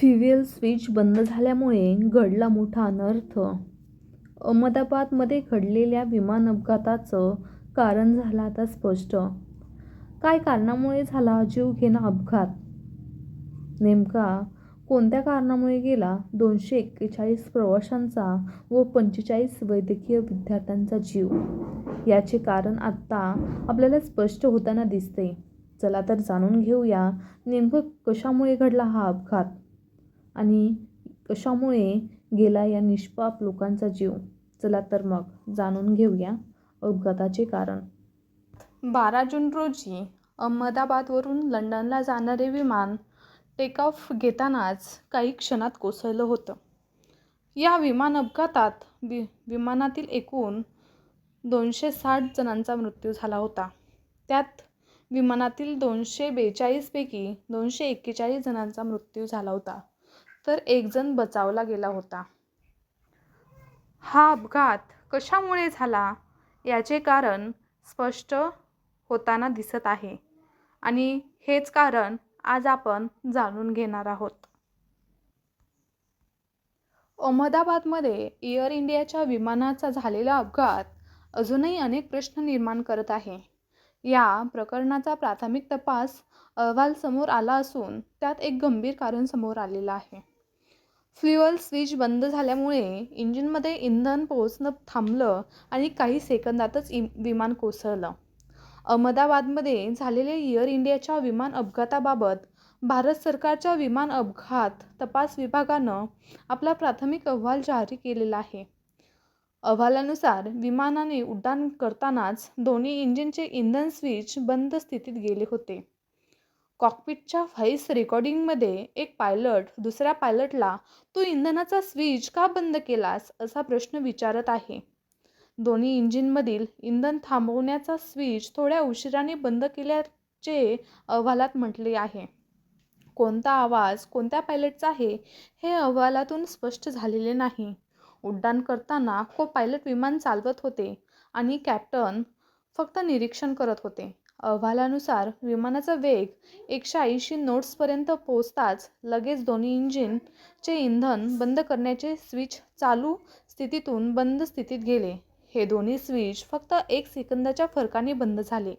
Fuel switch बंद झाल्यामुळे घडला मोठा अनर्थ. अहमदाबादमध्ये घडलेल्या विमान अपघाताचं कारण झालं आता स्पष्ट. काय कारणामुळे झाला जीवघेणा अपघात? नेमका कोणत्या कारणामुळे गेला? दोनशे एक्केचाळीस प्रवाशांचा व पंचेचाळीस वैद्यकीय विद्यार्थ्यांचा जीव. याचे कारण आत्ता आपल्याला स्पष्ट होताना दिसते चला तर जाणून घेऊया नेमकं कशामुळे घडला हा अपघात? आणि कशामुळे गेला या निष्पाप लोकांचा जीव? चला तर मग जाणून घेऊया अपघाताचे कारण. बारा जून रोजी अहमदाबादवरून लंडनला जाणारे विमान टेक ऑफ घेतानाच काही क्षणात कोसळलं होतं. या विमान अपघातात वि विमानातील एकूण दोनशे साठ जणांचा मृत्यू झाला होता. त्यात विमानातील दोनशे बेचाळीसपैकी दोनशे एक्केचाळीस जणांचा मृत्यू झाला होता. तर एकजण बचावला गेला होता. हा अपघात कशामुळे झाला याचे कारण स्पष्ट होताना दिसत आहे आणि हेच कारण आज आपण जाणून घेणार आहोत. अहमदाबादमध्ये एअर इंडियाच्या विमानाचा झालेला अपघात अजूनही अनेक प्रश्न निर्माण करत आहे. या प्रकरणाचा प्राथमिक तपास अहवाल समोर आला असून त्यात एक गंभीर कारण समोर आलेलं आहे. फ्युअल स्विच बंद झाल्यामुळे इंजिनमध्ये इंधन पोहोचणं थांबलं आणि काही सेकंदातच इ विमान कोसळलं. अहमदाबादमध्ये झालेल्या एअर इंडियाच्या विमान अपघाताबाबत भारत सरकारच्या विमान अपघात तपास विभागानं आपला प्राथमिक अहवाल जारी केलेला आहे. अहवालानुसार विमानाने उड्डाण करतानाच दोन्ही इंजिनचे इंधन स्विच बंद स्थितीत गेले होते. कॉकपिटच्या व्हॉइस रेकॉर्डिंगमध्ये एक पायलट दुसऱ्या पायलटला तू इंधनाचा स्विच का बंद केलास? असा प्रश्न विचारत आहे. दोन्ही इंजिनमधील इंधन थांबवण्याचा स्विच थोड्या उशिराने बंद केल्याचे अहवालात म्हटले आहे. कोणता आवाज कोणत्या पायलटचा आहे हे अहवालातून स्पष्ट झालेले नाही. उड्डाण करताना को पायलट विमान चालवत होते आणि कॅप्टन फक्त निरीक्षण करत होते. अहवालानुसार विमानाचा वेग एकशे ऐंशी नोट्सपर्यंत पोचताच लगेच दोन्ही इंजिनचे इंधन बंद करण्याचे स्विच चालू स्थितीतून बंद स्थितीत गेले. हे दोन्ही स्विच फक्त एक सेकंदाच्या फरकाने बंद झाले.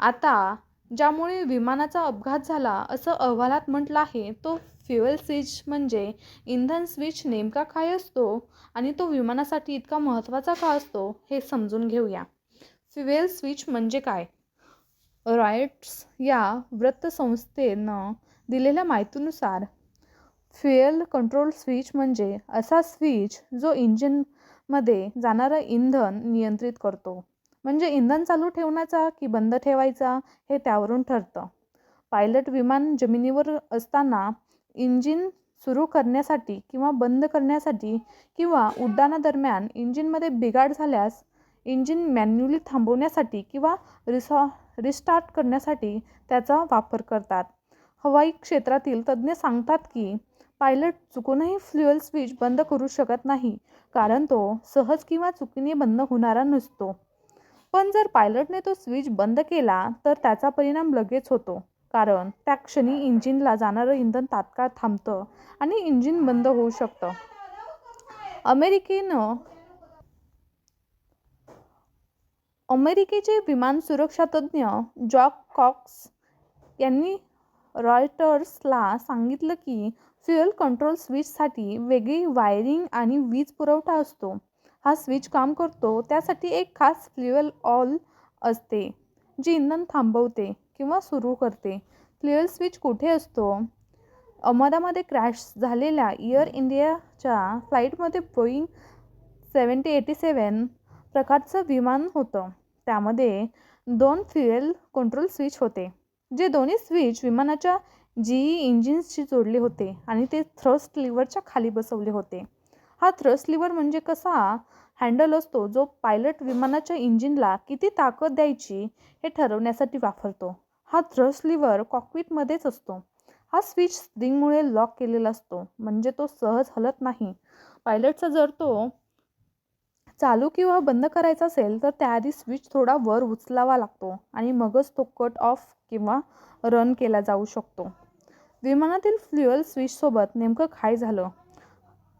आता ज्यामुळे विमानाचा अपघात झाला असं अहवालात म्हटलं आहे तो फ्युएल स्विच म्हणजे इंधन स्विच नेमका काय असतो आणि तो विमानासाठी इतका महत्त्वाचा का असतो हे समजून घेऊया. फ्युएल स्विच म्हणजे काय? रॉयट्स या वृत्तसंस्थेनं दिलेल्या माहितीनुसार फ्युएल कंट्रोल स्विच म्हणजे असा स्विच जो इंजिनमध्ये जाणारं इंधन नियंत्रित करतो. म्हणजे इंधन चालू ठेवण्याचा की बंद ठेवायचा हे त्यावरून ठरतं. पायलट विमान जमिनीवर असताना इंजिन सुरू करण्यासाठी किंवा बंद करण्यासाठी किंवा उड्डाणादरम्यान इंजिनमध्ये बिघाड झाल्यास इंजिन मॅन्युअली थांबवण्यासाठी किंवा रिसॉ रिस्टार्ट करण्यासाठी त्याचा वापर करतात. हवाई क्षेत्रातील तज्ज्ञ सांगतात की पायलट चुकूनही फ्ल्युअल स्विच बंद करू शकत नाही कारण तो सहज किंवा चुकीने बंद होणारा नसतो. पण जर पायलटने तो स्विच बंद केला तर त्याचा परिणाम लगेच होतो. कारण त्या क्षणी इंजिनला जाणारं इंधन तात्काळ थांबतं आणि इंजिन बंद होऊ शकतं. अमेरिकेनं अमेरिकेचे विमान सुरक्षा तज्ज्ञ जॉक कॉक्स यांनी रॉयटर्सला सांगितलं की फ्युएल कंट्रोल स्विचसाठी वेगळी वायरिंग आणि वीज पुरवठा असतो. हा स्विच काम करतो त्यासाठी एक खास फ्ल्युअल ऑल असते जी इंधन थांबवते. किंवा सुरू करते. क्लिअर स्विच कुठे असतो? अहमदामध्ये क्रॅश झालेल्या इअर इंडियाच्या फ्लाईटमध्ये बोईंग सेवन्टी एटी सेवन प्रकारचं विमान होतं. त्यामध्ये दोन फ्युएल कंट्रोल स्विच होते जे दोन्ही स्विच विमानाच्या जीई इंजिन्सशी जोडले होते आणि ते थ्रस्ट लिव्हरच्या खाली बसवले होते. हा थ्रस्ट लिव्हर म्हणजे कसा? हँडल असतो जो पायलट विमानाच्या इंजिनला किती ताकद द्यायची हे ठरवण्यासाठी वापरतो. हा थ्रस्ट लिव्हर कॉकपिटमध्येच असतो. हा स्विच स्प्रिंगमुळे लॉक केलेला असतो. म्हणजे तो सहज हलत नाही. पायलटचा जर तो चालू किंवा बंद करायचा असेल तर त्याआधी स्विच थोडा वर उचलावा लागतो आणि मगच तो कट ऑफ किंवा रन केला जाऊ शकतो. विमानातील फ्ल्युअल स्विचसोबत नेमकं काय झालं?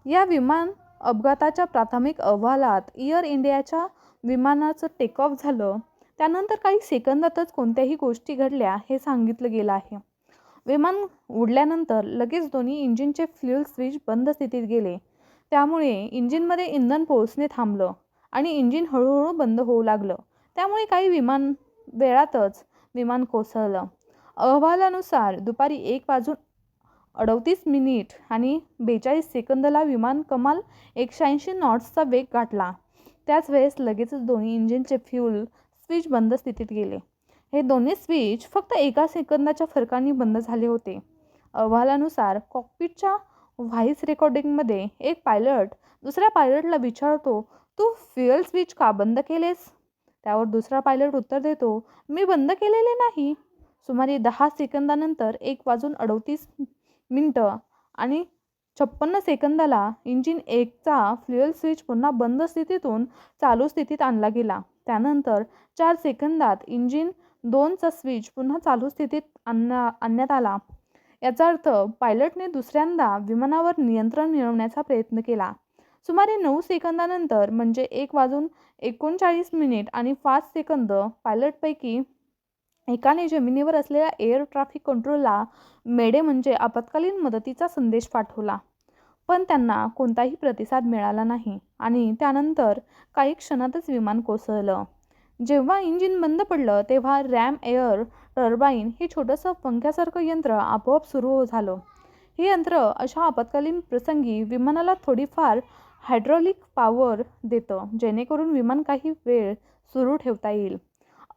या विमान अपघाताच्या प्राथमिक अहवालात एअर इंडियाच्या विमानाचं टेक ऑफ झालं. त्यानंतर काही सेकंदातच कोणत्याही गोष्टी घडल्या हे सांगितलं गेलं आहे. विमान उडल्यानंतर लगेच दोन्ही इंजिनचे फ्ल्युअल स्विच बंद स्थितीत गेले. त्यामुळे इंजिनमध्ये इंधन पोहोचणे थांबलं आणि इंजिन हळूहळू बंद होऊ लागलं. त्यामुळे काही विमान वेळातच विमान कोसळलं. अहवालानुसार दुपारी एक वाजून अडतीस मिनिट आणि बेचाळीस सेकंदला विमान कमाल एकशे ऐंशी नॉट्सचा वेग गाठला. त्याच वेळेस लगेचच दोन्ही इंजिनचे फ्यूल स्विच बंद स्थितीत गेले. हे दोन्ही स्विच फक्त एका सेकंदाच्या फरकाने बंद झाले होते. अहवालानुसार कॉकपिटच्या व्हाईस रेकॉर्डिंगमध्ये एक पायलट दुसऱ्या पायलटला विचारतो तू फ्युअल स्विच का बंद केलेस? त्यावर दुसरा पायलट उत्तर देतो मी बंद केलेले नाही. सुमारे दहा सेकंदानंतर एक वाजून अडतीस मिनटं. आणि छप्पन्न सेकंदाला इंजिन एकचा फ्ल्युएल स्विच पुन्हा बंद स्थितीतून चालू स्थितीत आणला गेला. त्यानंतर चार सेकंदात इंजिन दोनचा स्विच पुन्हा चालू स्थितीत आणण्या आणण्यात आला. याचा अर्थ पायलटने दुसऱ्यांदा विमानावर नियंत्रण मिळवण्याचा प्रयत्न केला. सुमारे नऊ सेकंदानंतर म्हणजे एक वाजून एकोणचाळीस मिनिट आणि पाच सेकंद पायलटपैकी एकाने जमिनीवर असलेल्या एअर ट्रॅफिक कंट्रोलला मेडे म्हणजे आपत्कालीन मदतीचा संदेश पाठवला. पण त्यांना कोणताही प्रतिसाद मिळाला नाही आणि त्यानंतर काही क्षणातच विमान कोसळलं. जेव्हा इंजिन बंद पडलं तेव्हा रॅम एअर टर्बाईन हे छोटंसं पंख्यासारखं यंत्र आपोआप सुरू झालं. हे यंत्र अशा आपत्कालीन प्रसंगी विमानाला थोडीफार हायड्रॉलिक पॉवर देतं जेणेकरून विमान काही वेळ सुरू ठेवता येईल.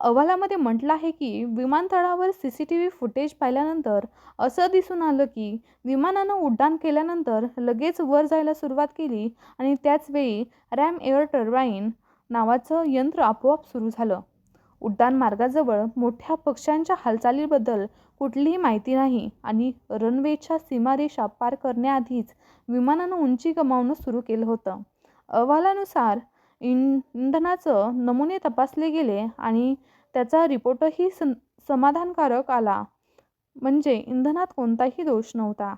अहवालामध्ये म्हटलं आहे की विमानतळावर C C T V footage पाहिल्यानंतर असं दिसून आलं की विमानानं उड्डाण केल्यानंतर लगेच वर जायला सुरुवात केली आणि त्याचवेळी रॅम एअर टर्बाईन नावाचं यंत्र आपोआप सुरू झालं. उड्डाण मार्गाजवळ मोठ्या पक्ष्यांच्या हालचालीबद्दल कुठलीही माहिती नाही आणि रनवेच्या सीमारेषा पार करण्याआधीच विमानानं उंची गमावणं सुरू केलं होतं. अहवालानुसार इंधनाचं नमुने तपासले गेले आणि त्याचा रिपोर्टही सं समाधानकारक आला. म्हणजे इंधनात कोणताही दोष नव्हता.